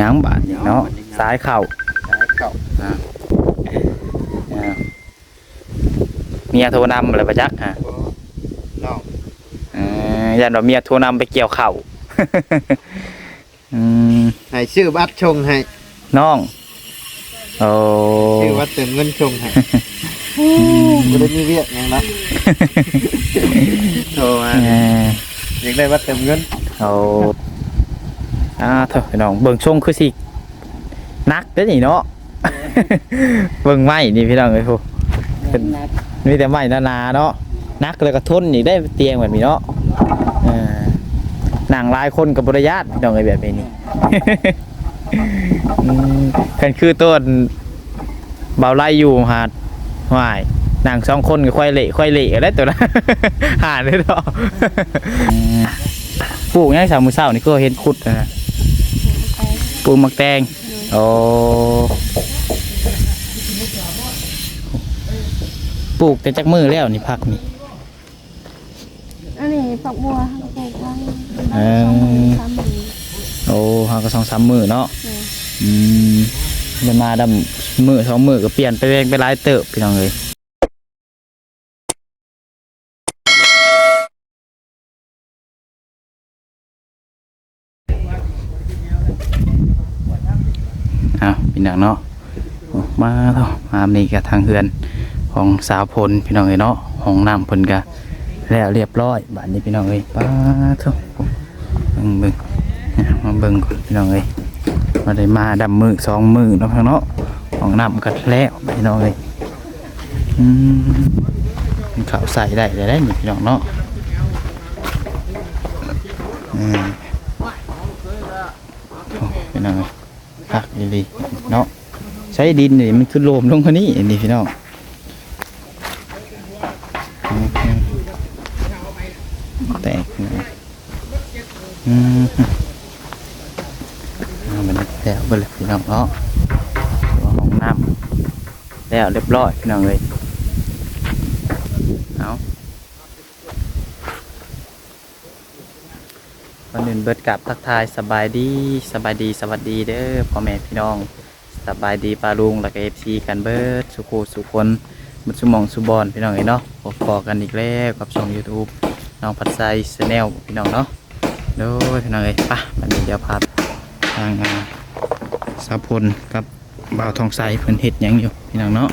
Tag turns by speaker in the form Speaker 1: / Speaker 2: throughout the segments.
Speaker 1: หยังบาดนี่เนาะสายเข่า
Speaker 2: สายเก่า
Speaker 1: อ่าเมียโทรนำอะไรประจักษ์ฮะ
Speaker 2: น้อง
Speaker 1: เออยันว่าเมียโทรนำไปเกี่ยวเข่า อืม
Speaker 2: ให้ชื่อบัตรชงให้
Speaker 1: น้องโอ้
Speaker 2: ชื่อบัตรเติมเงินชงให้บ่ได้มีเวียกหยังนะโทรมา
Speaker 1: เออ
Speaker 2: อยากได้บัตรเติมเงิน
Speaker 1: เอา อ่าเถอะพี่น้องเบิ่งชงคือสินักเด้อนี่เนาะ เบิ่งไม้นี่พี่น้องเอ้ยพูเป็นมีแต่ไม้หนาๆเนาะนักแล้วก็ทนอีกได้เตียงแบบนี้เนาะเออนั่งหลายคนกับบริญาตพี่น้องเอ้ยแบบนี้นี่อืมกันคือต้นเบาไล่อยู่หาดหวายนั่งสองคนก็ค่อยเละค่อยเละได้ตัวนั้นหาดได้ดอกปลูกยังสามมือเศร้านี่ก็เห็นขุดนะ ปลูกมักแตงโอ้ปลูกแต่จักมือแล้วนี่พักนี่
Speaker 3: อันนี้ฝักบัวปลูกไว้
Speaker 1: เออ
Speaker 3: สามหมื่น
Speaker 1: โอ้หาก็สองสามมือเนาะ
Speaker 3: เออ
Speaker 1: อืมจะมาดำมือสองมือก็เปลี่ยนไปแรงไปหลายเติบพี่น้องเลย เอาพี่น้องเนาะมาเถอะมานี่กับทางเฮือนของสาวพลพี่น้องเลยเนาะห้องน้ำพิ่นกะแล้วเรียบร้อยบ้านนี้พี่น้องเลยป้าเถอะเบิ่งเบิ่งมาเบิ่งก่อนพี่น้องเลยมาได้มาดำมือสองมือเนาะพี่น้องเนาะของน้ำกันแล้วพี่น้องเลยอืมเข้าวใส่ได้ได้ได้นี่พี่น้องเนาะอืมโอ้พี่น้องเอ้ยพัก ดีเนาะใช้ดินนี่มันคือโลมลงคนนี้นี่พี่น้องแตกนะอืมมันแล้วเบดเลยพี่น้องเนาะห้องน้ำแล้วเรียบร้อยพี่น้องเลยเอาวัน อื่นเบิดกับทักทายสบายดีสบายดีสวัสดีเด้อพ่อแม่พี่น้องสบายดีปาลุงแล้วก็เอฟซีกันเบิดสุขูสุคนมุสมองสุบอนพี่น้องเอ้เนาะพบพอกันอีกแล้วกับช่อง YouTube น้องผัดไซสแนลพี่น้องเนาะโดยพี่น้องเอ้ยป่ะวันเดี๋ยวพาทางอ่าสาพลกับบ่าวทองใสเพิ่นเฮ็ดหยังอยู่พี่น้องเนาะ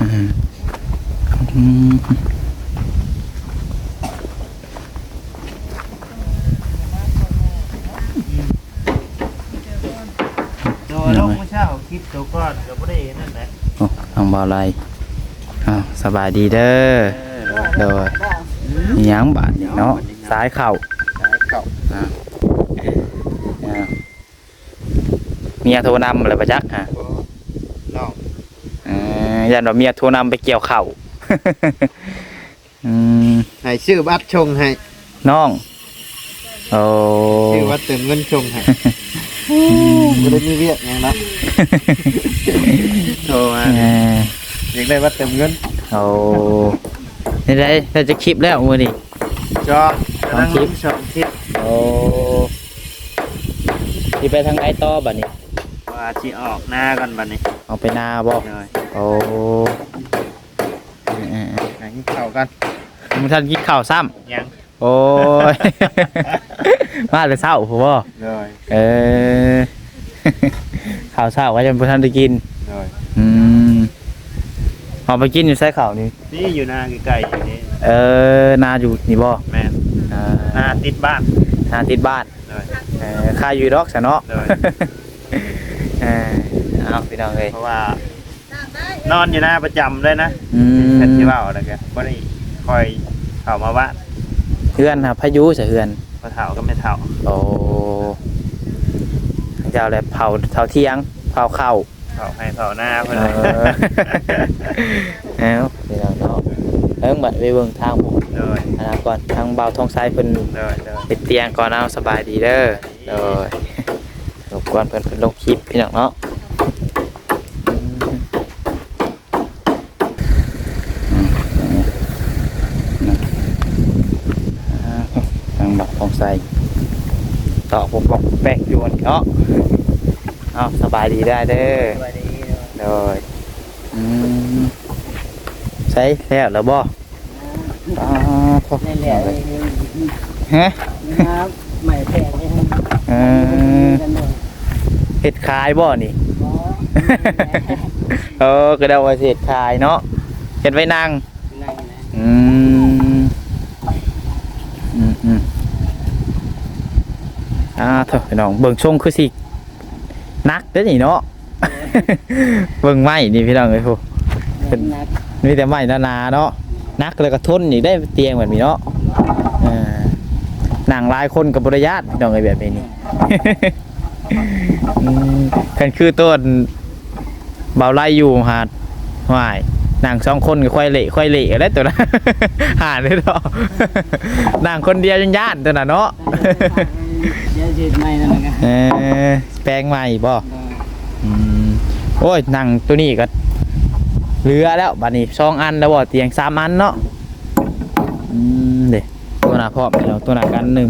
Speaker 1: อืมอืม
Speaker 2: โดยลงเมื่อเช้าค ลิปตัวก่อนก็บ่ได้นั่นแหละ
Speaker 1: โอ้ทางบ่าวไรอ้าวสบายดีเด้อโดยอิหยังบาดนี่เนาะสายเข่า
Speaker 2: สายเก่า
Speaker 1: อ่าอ่าเมียโทรนำอะไรประจักษ์ฮะ
Speaker 2: น้อง
Speaker 1: เออยันว่าเมียโทรนำไปเกี่ยวเข่า อืม
Speaker 2: ให้ชื่อบัตรชงให้
Speaker 1: น้องโอ้
Speaker 2: ชื่อบัตรเติมเงินชงให้ บ่ได้มีเวียกหยังนะโทรมา
Speaker 1: เออ
Speaker 2: อยากได้บัตรเติมเงิน
Speaker 1: เอานี่ได้เราจะคลิปแล้วมือนี่
Speaker 2: จอก
Speaker 1: สองคลิป
Speaker 2: สองคลิป
Speaker 1: โอ้ที่ไปทางไหนต่อบัดนี้
Speaker 2: ว่าสิออกหน้าก่อนบัดนี้
Speaker 1: เอาไปนาบ่
Speaker 2: เลย
Speaker 1: โอ้เออเออ
Speaker 2: หนังเข้ากัน
Speaker 1: เออมันทันกินข้าวซ้
Speaker 2: ยังำ
Speaker 1: โอ้ย มาแต่เช้าผมบ่
Speaker 2: เลย
Speaker 1: เออ ข้าวเช้าว่าจะบ่ทันได้กิน
Speaker 2: เลย
Speaker 1: อืมเอาไปกินอยู่ใส่ข้าวนี่
Speaker 2: นี่อยู่หน้าใกล้ๆอยู่นี่
Speaker 1: เออนาอยู่นี่บ่
Speaker 2: แม่น
Speaker 1: เออ
Speaker 2: หน้าติดบ้าน
Speaker 1: นาติดบ้าน
Speaker 2: เลย
Speaker 1: เออค่าอยู่ดอกซะเนาะ
Speaker 2: เลย
Speaker 1: เออเอาพี่น้องเอ้ย
Speaker 2: เพราะว่า นอนอยู่หน้าประจำเลยนะ
Speaker 1: อืม
Speaker 2: เห็นที่ว่าอะไรกันก็ได้คอยเข้ามาบ้าน
Speaker 1: เฮือนครับพายุใส่เฮือน
Speaker 2: พอเฒ่าก็ไม่เฒ่า
Speaker 1: โอ้เจ้าอะไรเผาเผาเที่ยงเผาเข้าว
Speaker 2: เฒ่าให้เฒ่าหน้า
Speaker 1: เอ
Speaker 2: เพื่อนเลย
Speaker 1: อเอาพี่น้องเนาะเอิ้งบัดไปเบิ่งทางผม
Speaker 2: เลย
Speaker 1: อนาก่อนทางเบาทองซ้ายเพิ่น
Speaker 2: เลยเลย
Speaker 1: เฮ็ดเตียงก่อนเอาสบายดีเด้อโดยรบกวนเพิ่นเพิ่นลงคลิปพี่น้องเนาะอืมอืมอ่าทา งเบาทองซ้ายต่อผมบอกแบกอยู่นี่เนาะเอาสบายดีได้เด้อ
Speaker 4: สวัสดี
Speaker 1: โดยอืมใช้แล้วแล้วบ่อ๋อพอ
Speaker 4: นี่แหละ
Speaker 1: ฮะ
Speaker 4: นะครับใหม่แพงนี่
Speaker 1: เออเฮ็ดขายบ่นี่เออก็ได้ว่าสิเฮ็ดขายเนาะเฮ็ดไว้นั่ง
Speaker 4: นั่งนะ
Speaker 1: อืมอืมอืมอ่า เถอะพี่น้องเบิ่งช่วงคือสินักเด้อนี่เนาะ เบิ่งไม้นี่พี่น้องเอ้ยพู
Speaker 4: เป็นนัก
Speaker 1: มีแต่ไม้หนาๆเนาะนักแล้วก็ทนอีกได้เตียงแบบนี้เนาะเออหนังหลายคนกับบริยาตพี่น้องเอ้ยแบบนี้นี่ อืมกันคือต้นเบาไล่อยู่หาดหวายนางสองคนก็ค่อยเละค่อยเละแล้วตัวนั้นหาดเลยเนาะนางคนเดียวยังย่านตัวน่ะเนาะ
Speaker 4: เดี๋ยวจิตใหม่นั่นแหละกัน
Speaker 1: เออแปลงใหม่บ่อืมโอ้ยนั่งตัวนี้ก็เหลือแล้วบัดนี้สองอันแล้วบ่เตียงสามอันเนาะอืมเด็ตัวหน้าพร้อมแล้วตัวหน้ากันหนึ่ง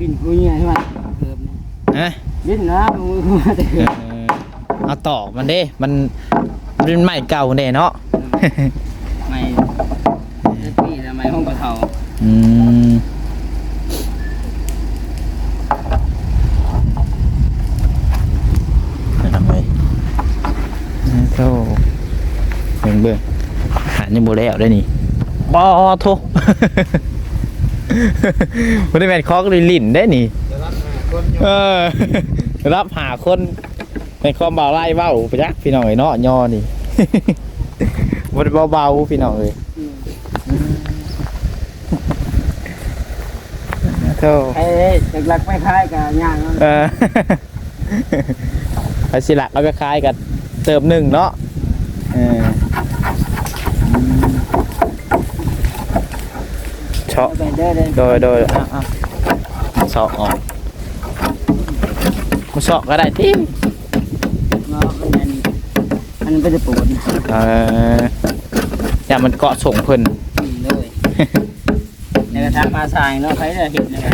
Speaker 4: ดินกูเนี่ยใช่ไหมเกือบ
Speaker 1: นะ
Speaker 4: ดินนะมือมาแต่
Speaker 1: เออเอาต่อมันเด้ มันมันเป็นใหม่เก่าเด้เนาะ
Speaker 4: ไม่พี่ทำไมห้องกระเทา
Speaker 1: อืมไปทำไมเท่าเบิ่งเบิ่งหายังบ่แล้วได้นี่บอโทบ่ได้แม่นคอกลิลิ่นได้นี่เออรับหาคนเป็นความเบาไล่เบาไปจักพี่น้องเอ้ยเนาะย่อนี่บ่ได้เบาๆพี่น้องเอ้ย เท่า
Speaker 4: ไอ้หลักไม่คล้ายกับย่าง
Speaker 1: เออไปสิละเอาไปคล้ายกันเติมหนึ่งเนาะเออเฉาะ
Speaker 4: ไปเด้อเลย
Speaker 1: โดยโดยอะอะเฉาะออกกูเฉาะก็ได้ที่
Speaker 4: มันเป็นจะปวด
Speaker 1: เอออย่ามันเกาะส่งเพิ่น
Speaker 4: เลย ในกระทางมาสายเนาะใครจะเห็นนะครับ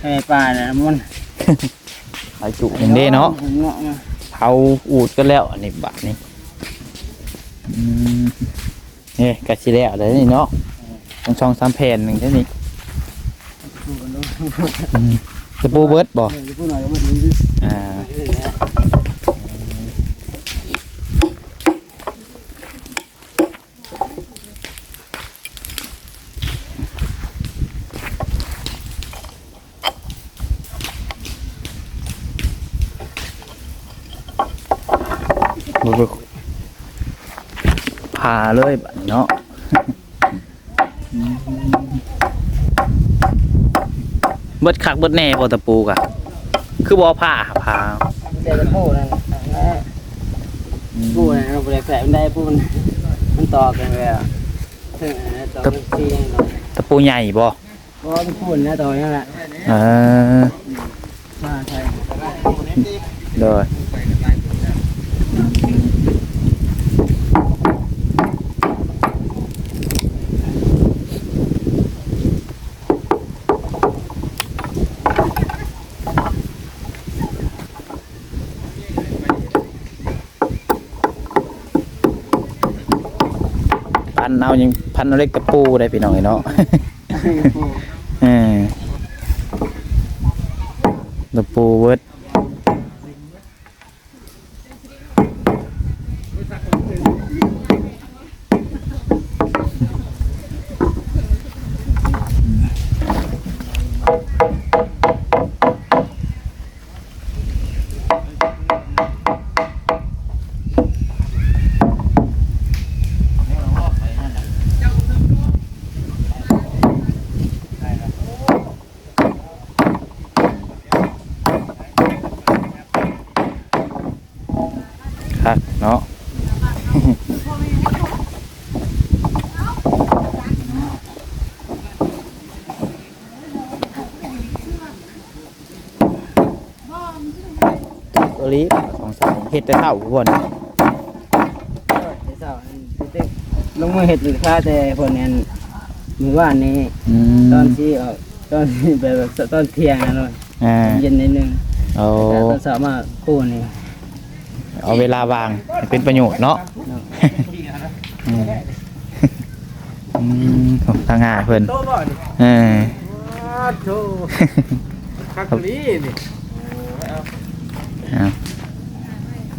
Speaker 4: ไอ้ป่าเนี่ยมัน
Speaker 1: หลายจุอย่างเด้เนาะ
Speaker 4: เนาะ
Speaker 1: เผาอูดก็แล้วอันนี้บัดนี้นี่กะสิแล้วเลยนี่เนาะต้องช่องสามแผ่นหนึ่งแค่นี้ อืมสปูเบิร์ดบ่
Speaker 4: พูดหน่อยก็มาดูดิ
Speaker 1: อ่าบุบผ่าเลยบัดนี้เนาะ อืม เบิดคักเบิดแน่บ่ตะปูกะคือบ่ผ่าผ่า
Speaker 4: เดี๋ยวจะพูดนะพูดนะเราไปแผลมันได้พูดมันมันต่อกันเลยอะถึงต่อกันซีอย่างเนาะ
Speaker 1: ตะปูใหญ่บ่
Speaker 4: เพราะมันพูดนะต่อนั่นแหละ
Speaker 1: เออ
Speaker 4: มาใช่
Speaker 1: โดย เอายังพันเอาเล็กตะปูได้พี่น้องไอ้เนาะเออตะปูเวิร์ดครับเนาะ ตัวลีสองสายเฮ็ด ฮ็ด แต่เช้าพุ่น
Speaker 4: เช้าเด็กลงมือเฮ็ดลูกค้าแต่เพิ่นนั่นมื้อวานนี้
Speaker 1: อืม
Speaker 4: ตอนที่ออกตอนที่แบบตอนเที่ยงนั่นเนาะ
Speaker 1: อ่า
Speaker 4: เย็นนิดนึง
Speaker 1: โอ้
Speaker 4: แต่ตอนเช้ามาคู่นี่
Speaker 1: เอาเวลาว่างให้เป็นประโยชน์เนาะ
Speaker 4: เนาะ
Speaker 1: อืมอืมผมทางหาเพิ่น
Speaker 5: โตบ่นี่
Speaker 1: เออ
Speaker 5: โตคักนี้นี่
Speaker 1: เอาอืม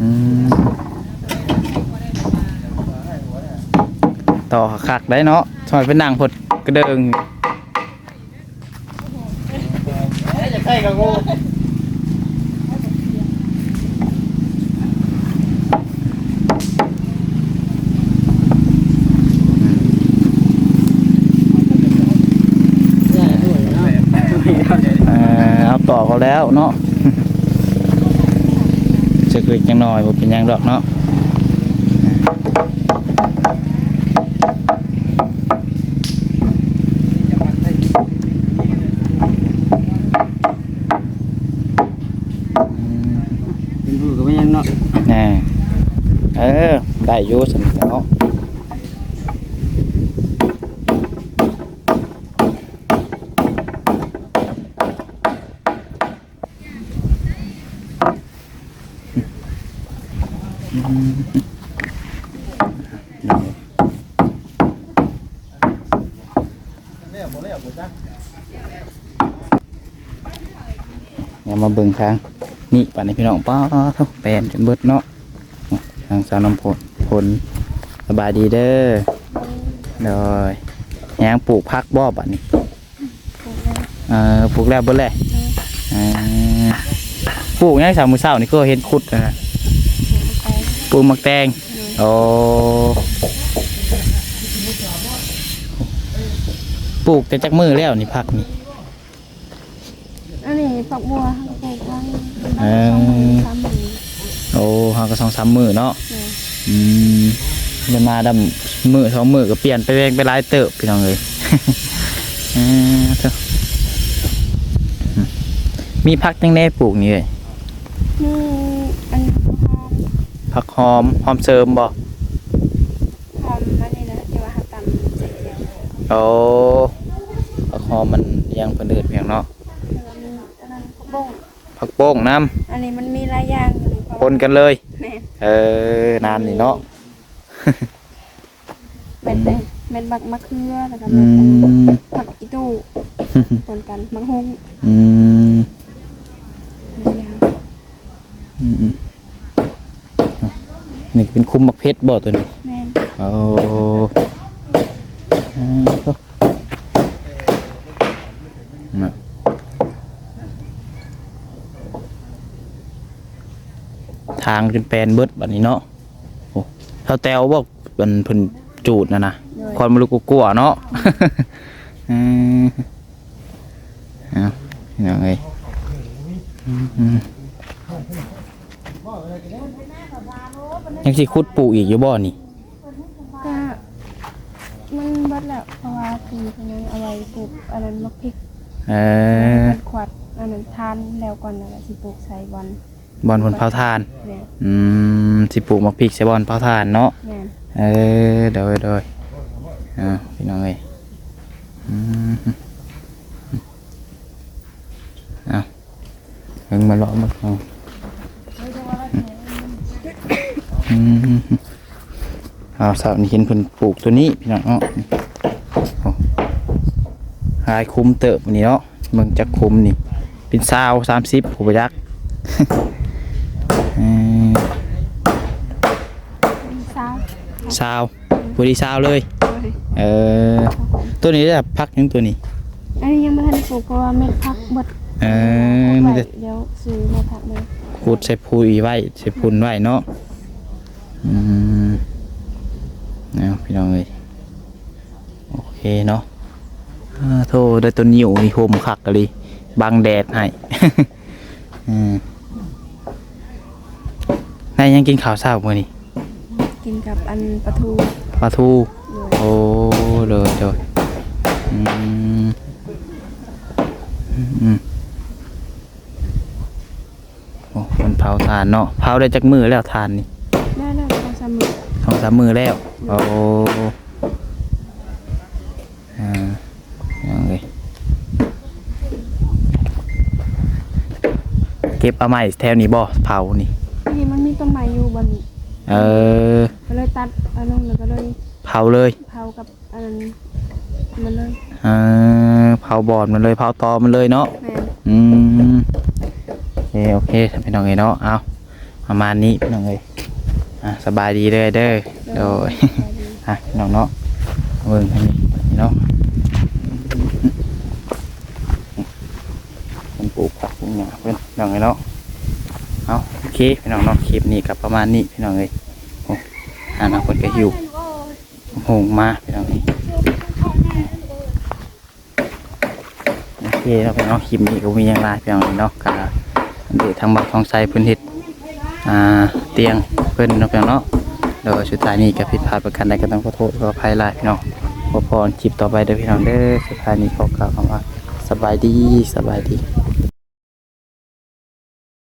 Speaker 1: ต่อคักได้เนาะทำไมเป็นนางพดกระเดิง
Speaker 5: จะใกล้กับงู
Speaker 4: ใช่ด้วยเนาะ
Speaker 1: เออเอาต่อเขาแล้วเนาะ จะเกิดยังน้อยบ่เป็นหยังดอกเนาะ
Speaker 4: เป็นผู้ก็บ่ยังเนาะ
Speaker 1: แน่เออได้อยู่สำ เนาะอย่ามาเบิ่งทางนี่ป่านนี้พี่น้องป้าทุกแปลนจนเบิดเนาะทางสาวน้ำผลผลสบายดีเด้อเลยยังปลูกพักบ่ป่านนี้เออปลูกแล้วเบิดแหละเอ่อปลูกยังสามมือเศร้านี่ก็เห็นขุดนะปลูกมักแตงโอ้ปลูกแต่จักมือแล้วนี่พักนี่
Speaker 3: อันนี้ผักบัวเขาปลูกไว้
Speaker 1: เออ
Speaker 3: สามหมื่น
Speaker 1: โอ้หาก็สองสามมือเนาะ
Speaker 3: เนี่ย
Speaker 1: อืมเดี๋ยวมาดำมือสองมือก็เปลี่ยนไปแรงไปหลายเติบพี่น้องเลยเออเถอะอืมมีพักจังแน่ปลูกนี่เลย
Speaker 3: นี่อันนี้หอม
Speaker 1: ผักหอมหอมเสริมบ่
Speaker 3: หอมอันนี้นะที่ว่าหักตำเสร็จแล้ว
Speaker 1: โอ้ผักหอมมันยังเป็นเดือดเพียงเนาะ
Speaker 3: แล้วมีอันนั้นผักบุ้ง
Speaker 1: ผักโป้งน้
Speaker 3: อันนี้มันมีหลายอย่างอยู่ำ
Speaker 1: ปนกันเลย
Speaker 3: แม่
Speaker 1: เออนานนี่เนาะ
Speaker 3: เป็นเป็นเป็นบักมะเขือแล้วก็
Speaker 1: อื
Speaker 3: เป็น
Speaker 1: ม
Speaker 3: ผักอีตู้ปนกันมังฮง
Speaker 1: อืม
Speaker 3: หลายอย่าง
Speaker 1: อืมอืมนี่เป็นคุ้มมักเพชรบ่ตัวนี้
Speaker 3: แม่น
Speaker 1: โอ้อืมก็น่ะ ทางเป็นแปลนเบิดแบบนี้เนาะโอ้เท่าแตวบอกเป็นเพิ่นจูดนะนะ
Speaker 3: โดย
Speaker 1: ความรู้กกลัวๆเนาะอืมเอาอย่างไงอืมยังสิคุดปลูกอีกอยู่บ่นี่
Speaker 3: ก็มันเบัดแล้วเพราะว่าปีคนนี้เอาไว้ปลูกอันนั้นมะพริก
Speaker 1: เออ
Speaker 3: เป็นขวดอันนั้นทานแล้วก่อนนะสิปลูกใส่วัน
Speaker 1: บอลผลเผาทาน
Speaker 3: แม่น
Speaker 1: อืมสิปลูกมักพริกใส่บอลเผาทานเนาะ
Speaker 3: แม่น
Speaker 1: เออโดยโดยอ่าพี่น้องเอ้ยอืมเอาเพิ่งมาเลาะมาเอาอืมเอาสาวนี่เห็นเพิ่นปลูกตัวนี้พี่น้องเนาะโอ้หายคุ้มเติบอันนี้เนาะเบิ่งจักคุ้มนี่ เป็นซาวสามสิบผู้ประยักษ์ เออ
Speaker 3: เช้า
Speaker 1: ซาวพอดีซาวเลย
Speaker 3: เลย
Speaker 1: เออ ตัวนี้จะพักยังตัวนี้
Speaker 3: อันนี้ยังไม่ทันปลูกเพราะว่าเม็ดพักหมด
Speaker 1: เออมันจะ
Speaker 3: เดี๋ยวซื้อมาพักเลย
Speaker 1: ขุดใส่พุยไว้ใส่พุนไว้เนาะอืมเอาพี่น้องเลยโอเคเนาะอ่าโทษได้ตัวนิ้วนี่โฮมคักกะลีบังแดดให้ อืม นายยังกินข้าวเช้ามื้อนี้
Speaker 3: กินกับอันปลาทู
Speaker 1: ปลาทู
Speaker 3: เลย
Speaker 1: โอ้เลยเลยอืมอืมโอ้มันเผาาทานเนาะเผาได้จักมือแล้วทานนี่
Speaker 3: ได้แล้วก็สมุด
Speaker 1: สองสามมือแล้ว โอ้อ่ายังไงเก็บเอาไม้แถวนี้บ่เผานี่
Speaker 3: นี่มันมีต้นไม้อยู่บนนี้
Speaker 1: เออ
Speaker 3: ก็เลยตัดเอาลงแล้วก็เลย
Speaker 1: เผาเลย
Speaker 3: เผากับอันนั้นมันเลย
Speaker 1: เออ เผาบอดมันเลย เผาตอมันเลยเนาะ
Speaker 3: แม่น
Speaker 1: อืมโอเคโอเคพี่น้องเอ้ยเนาะเอาประมาณนี้พี่น้องเอ้ยอะสบายดีเลยเด้อโดยอะพี่น้องเนาะเอาเบิ่งให้นี่นี่เนาะเป็นปลูกผักปลูกหญ้าเพิ่นพี่น้องเอ้ยเนาะ เอาโอเคพี่น้องเนาะคลิปนี้กับประมาณนี้พี่น้องเอ้ยโอ้อ่าน้องเพิ่นก็หิวหงมาพี่น้องเอ้ยโอเคแล้วพี่น้องคลิปนี้ก็มีอย่างไรพี่น้องเนาะก็เดี๋ยวทางบ้านของไซพิ่นเฮ็ดอ่าเตียงเพิ่นเนาะพี่น้องเนาะโดยสุดท้ายนี้ก็ผิดพลาดประการใดก็ต้องขอโทษขออภัยหลายพี่น้องพอพรคลิปต่อไปเด้อพี่น้องเด้อสุดท้ายนี้ขอกล่าวคำว่าสบายดีสบายดี